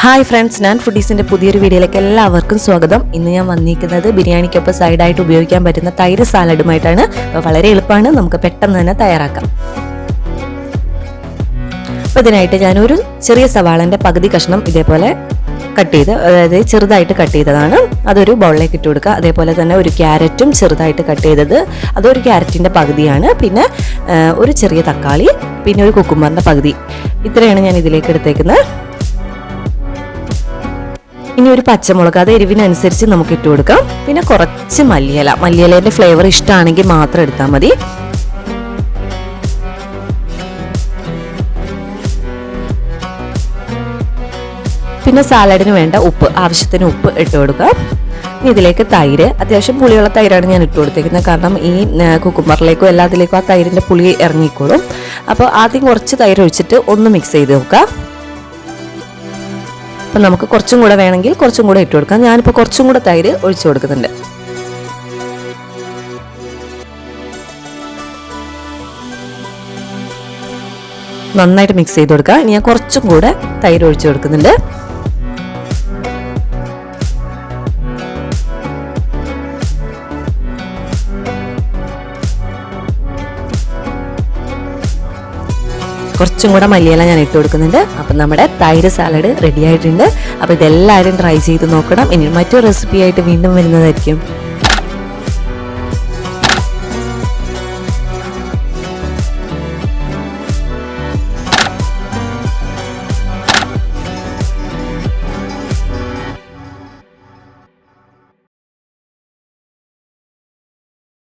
Hi friends ഞാൻ ഫുഡീസിന്റെ പുതിയൊരു വീഡിയോയിലേക്ക് എല്ലാവർക്കും സ്വാഗതം. ഇന്ന് ഞാൻ വന്നിരിക്കുന്നത് ബിരിയാണിക്കൊപ്പം സൈഡായിട്ട് ഉപയോഗിക്കാൻ പറ്റുന്ന തൈര് സാലഡുമായിട്ടാണ്. അപ്പോൾ വളരെ എളുപ്പമാണ് നമുക്ക് പെട്ടെന്ന് തന്നെ തയ്യാറാക്കാം. അപ്പോൾ ഇതിനായിട്ട് ഞാനൊരു ചെറിയ സവാളന്റെ പകുതി കഷ്ണം ഇതേപോലെ കട്ട് ചെയ്ത് അതായത് ചെറുതായിട്ട് കട്ട് ചെയ്തതാണ്. അതൊരു ബൗളിലേക്ക് ഇട്ട് കൊടുക്കുക. അതേപോലെ തന്നെ ഒരു ക്യാരറ്റും ചെറുതായിട്ട് കട്ട് ചെയ്തത്. അതൊരു ക്യാരറ്റിന്റെ പകുതിയാണ്. പിന്നെ ഒരു ചെറിയ തക്കാളി പിന്നെ ഒരു കുക്കുമ്പറിന്റെ പകുതി. ഇത്രയാണ് ഞാൻ ഇതിലേക്ക് എടുത്തേക്കുന്നത്. ഇനി ഒരു പച്ചമുളക് അത് എരിവിനനുസരിച്ച് നമുക്ക് ഇട്ട് കൊടുക്കാം. പിന്നെ കുറച്ച് മല്ലിയില. മല്ലിയിലേന്റെ ഫ്ലേവർ ഇഷ്ടമാണെങ്കിൽ മാത്രം എടുത്താൽ മതി. പിന്നെ സാലഡിന് വേണ്ട ഉപ്പ് ആവശ്യത്തിന് ഉപ്പ് ഇട്ട് കൊടുക്കാം. ഇനി ഇതിലേക്ക് തൈര്. അത്യാവശ്യം പുളിയുള്ള തൈരാണ് ഞാൻ ഇട്ട് കൊടുത്തേക്കുന്നത്. കാരണം ഈ കുക്കുമ്പറിലേക്കോ എല്ലാത്തിലേക്കും ആ തൈരിന്റെ പുളി ഇറങ്ങിക്കോളും. അപ്പോൾ ആദ്യം കുറച്ച് തൈര് ഒഴിച്ചിട്ട് ഒന്ന് മിക്സ് ചെയ്ത് നോക്കാം. അപ്പം നമുക്ക് കുറച്ചും കൂടെ വേണമെങ്കിൽ കുറച്ചും കൂടെ ഇട്ട് കൊടുക്കാം. ഞാനിപ്പോൾ കുറച്ചും കൂടെ തൈര് ഒഴിച്ചു കൊടുക്കുന്നുണ്ട്. നന്നായിട്ട് മിക്സ് ചെയ്ത് കൊടുക്കുക. ഇനി ഞാൻ കുറച്ചും കൂടെ തൈര് ഒഴിച്ചു കൊടുക്കുന്നുണ്ട്. കുറച്ചും കൂടെ മല്ലിയില ഞാൻ ഇട്ട് കൊടുക്കുന്നുണ്ട്. അപ്പം നമ്മുടെ തൈര് സാലഡ് റെഡി ആയിട്ടുണ്ട്. അപ്പോൾ ഇതെല്ലാവരും ട്രൈ ചെയ്ത് നോക്കണം. ഇനി മറ്റൊരു റെസിപ്പി ആയിട്ട് വീണ്ടും വരുന്നതായിരിക്കും.